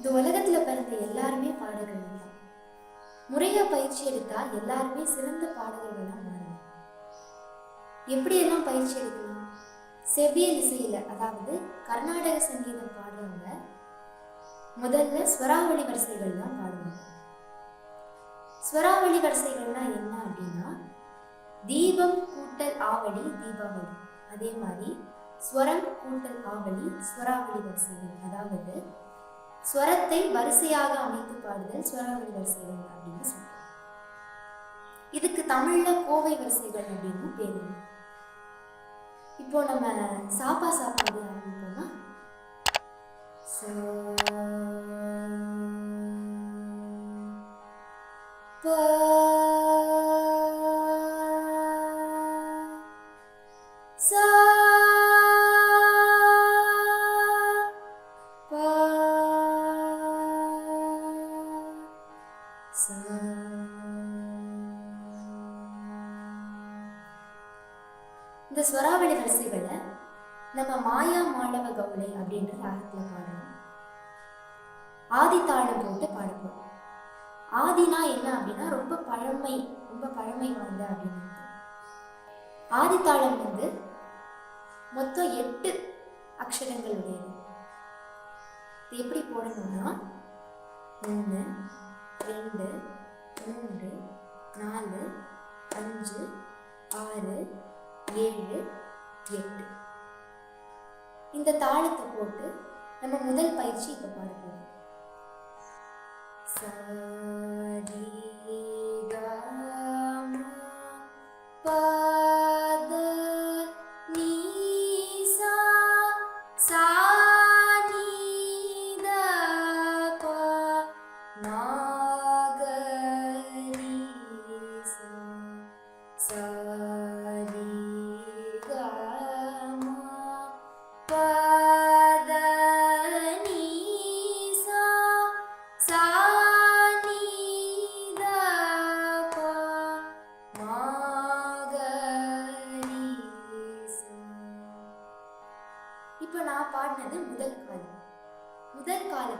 இந்த உலகத்துல பிறந்த எல்லாருமே பாடகர்கள் தான். முறையா பயிற்சி எடுத்தா எல்லாருமே சிறந்த பாடகர்களா மாறலாம். எப்படியெல்லாம் பயிற்சி எடுக்கலாம்? செவ்வியல் இசையில அதாவது கர்நாடக சங்கீதம் பாடுறவங்க முதல்ல ஸ்வராவளி வரிசைகள் தான் பாடுவாங்க. ஸ்வராவளி வரிசைகள்னா என்ன அப்படின்னா தீபம் கூட்டல் ஆவடி தீபாவளி. அதே மாதிரி ஸ்வரம் கூட்டல் ஆவடி ஸ்வராவளி வரிசைகள். அதாவது ஸ்வரத்தை வரிசையாக அமைத்து பாடுதல் ஸ்வராவளி வரிசைகள் அப்படின்னு சொல்றாங்க. இதுக்கு தமிழ்ல கோவை வரிசைகள் அப்படின்னு பேரு இப்போ நம்ம சாப்பா சாப்பாடு அப்படி ஆரம்பிப்போமா இந்த ஸ்வராவளி வரிசைகளை நம்ம மாயா மாணவ கவுளை அப்படின்ற ராகத்துல பாடணும். ஆதித்தாளம் போட்டு பாடுவோம் ஆதினா என்ன அப்படின்னா ரொம்ப பழமை ரொம்ப பழமை வாய்ந்த அப்படின்னு அர்த்தம். ஆதித்தாளம் வந்து மொத்தம் எட்டு அக்ஷரங்கள் உடையது இது எப்படி போடணும்னா ஒன்று ரெண்டு மூன்று நாலு அஞ்சு ஆறு ஏழு எட்டு. இந்த தாளத்தை போட்டு நம்ம முதல் பயிற்சி இப்போ பாட போறோம். சரி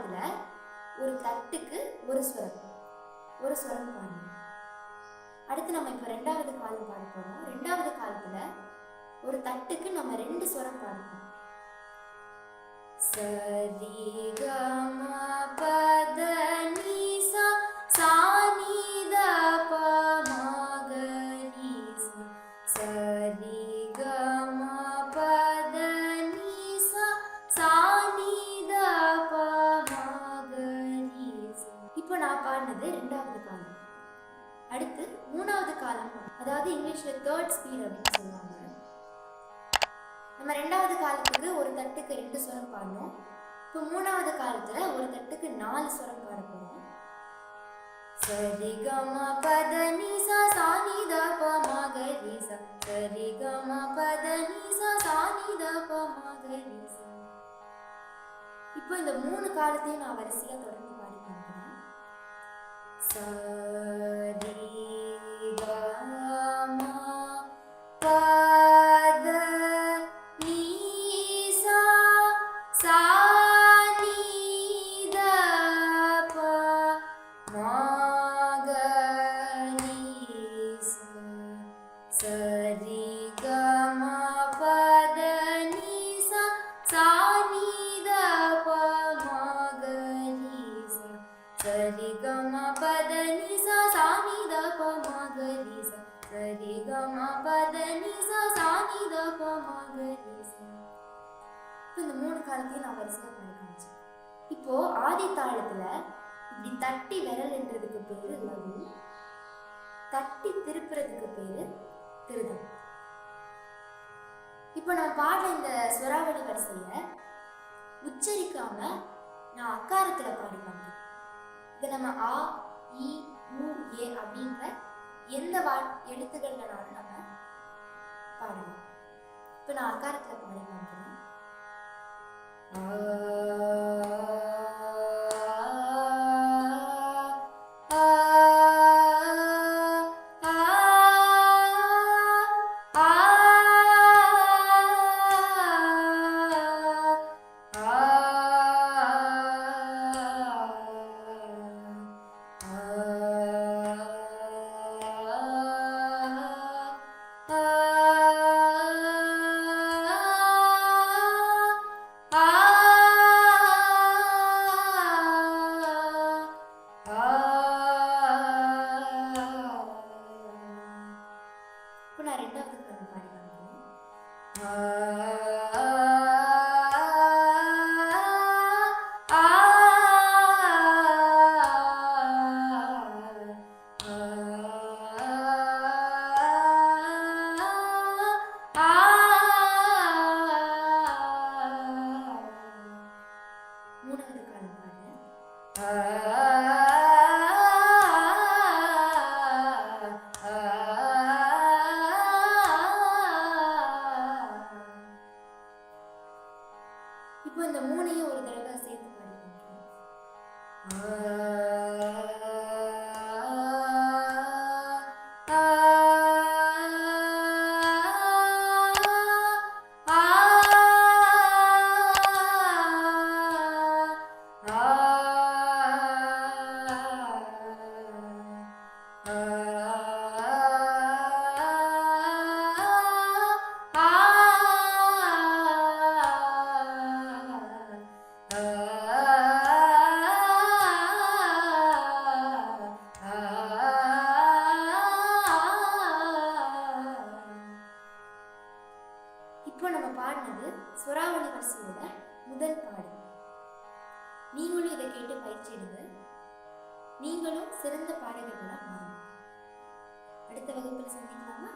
காலத்துல ஒரு தட்டுக்கு ஒரு ஸ்வரம் ஒரு ஸ்வரம் பாடணும் அடுத்து நம்ம இப்போ ரெண்டாவது காலம் பாட போறோம். ரெண்டாவது காலத்துல ஒரு தட்டுக்கு நம்ம ரெண்டு ஸ்வரம் பாடணும். சரிகமா இங்கிலீஷில் தேர்ட் ஸ்பீட் அப்படின்னு சொல்லுவாங்க. நம்ம ரெண்டாவது காலத்துக்கு ஒரு தட்டுக்கு ரெண்டு சுரம் பாடணும் இப்போ மூணாவது காலத்தில் ஒரு தட்டுக்கு நாலு சுரம் பாட போகிறோம் சரி கம பத நீ சாணி சா நீ த ப மா க சரி கம பத நீ சாணி சா நீ த ப மா க இப்போ இந்த மூணு காலத்தையும் நான் வரிசையாக தொடர்ந்து பாடி காமிக்கிறேன் சரி த ப க சா இப்போ இந்த மூணு காலத்தையும் நான் வரிசையாக காமிச்சேன். இப்போ ஆதி தாளத்துல இப்படி தட்டி விரல்ன்றதுக்கு பேரு லகு தட்டி திருப்புறதுக்கு பேரு திருதம். இப்போ நான் பாடுற இந்த சுறாவளி வரிசைய உச்சரிக்காம நான் அக்காரத்துல பாடி காமிக்கிறேன் இதை நம்ம ஆ இ உ ஏ அப்படின்ற எந்த வா எழுத்துக்கள்னாலும் நம்ம பாடலாம். இப்போ நான் அக்காரத்தில் பாடி காமிக்கிறேன் நான் ரெண்டாவது கலந்து பாடி காமிக்கிறேன் மூணாவது இப்போ நம்ம பாடினது சுறாவளி வரிசையோட முதல் பாடல் நீங்களும் இதை கேட்டு பயிற்சி எடுங்க. நீங்களும் சிறந்த பாடகர்களாக மாறுங்க அடுத்த வகுப்பில் சந்திக்கலாமா?